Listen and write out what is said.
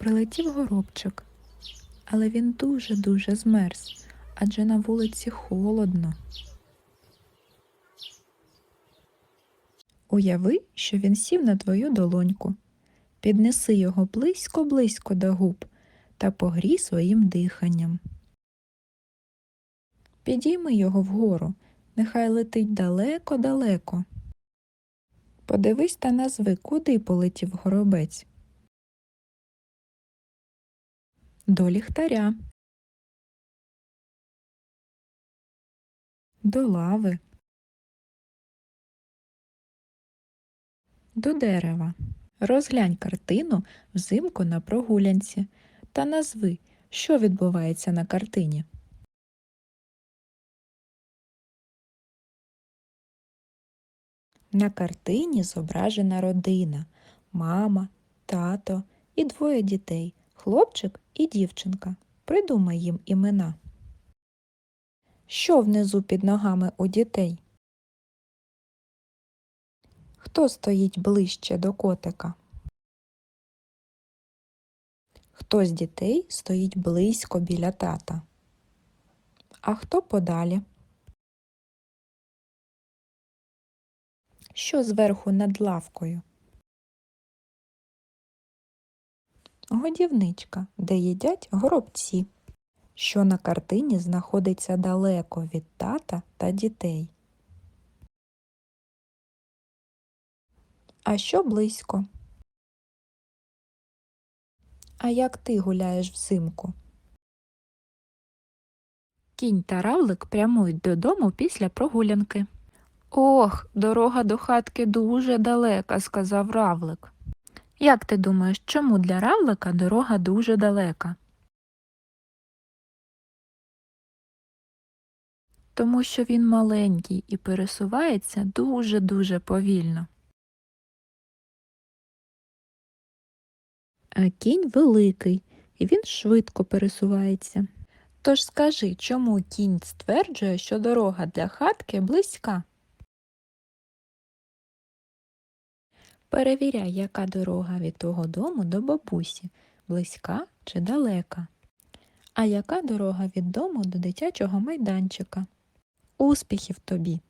прилетів горобчик, але він дуже-дуже змерз, адже на вулиці холодно. Уяви, що він сів на твою долоньку. Піднеси його близько-близько до губ та погрій своїм диханням. Підійми його вгору, нехай летить далеко-далеко. Подивись та назви, куди полетів горобець. До ліхтаря. До лави. До дерева. Розглянь картину взимку на прогулянці та назви, що відбувається на картині. На картині зображена родина, мама, тато і двоє дітей, хлопчик і дівчинка. Придумай їм імена. Що внизу під ногами у дітей? Хто стоїть ближче до котика? Хто з дітей стоїть близько біля тата? А хто подалі? Що зверху над лавкою? Годівничка, де їдять горобці, що на картині знаходиться далеко від тата та дітей. А що близько? А як ти гуляєш взимку? Кінь та равлик прямують додому після прогулянки. Ох, дорога до хатки дуже далека, сказав равлик. Як ти думаєш, чому для равлика дорога дуже далека? Тому що він маленький і пересувається дуже-дуже повільно. А кінь великий, і він швидко пересувається. Тож скажи, чому кінь стверджує, що дорога для хатки близька? Перевіряй, яка дорога від твого дому до бабусі, близька чи далека. А яка дорога від дому до дитячого майданчика? Успіхів тобі!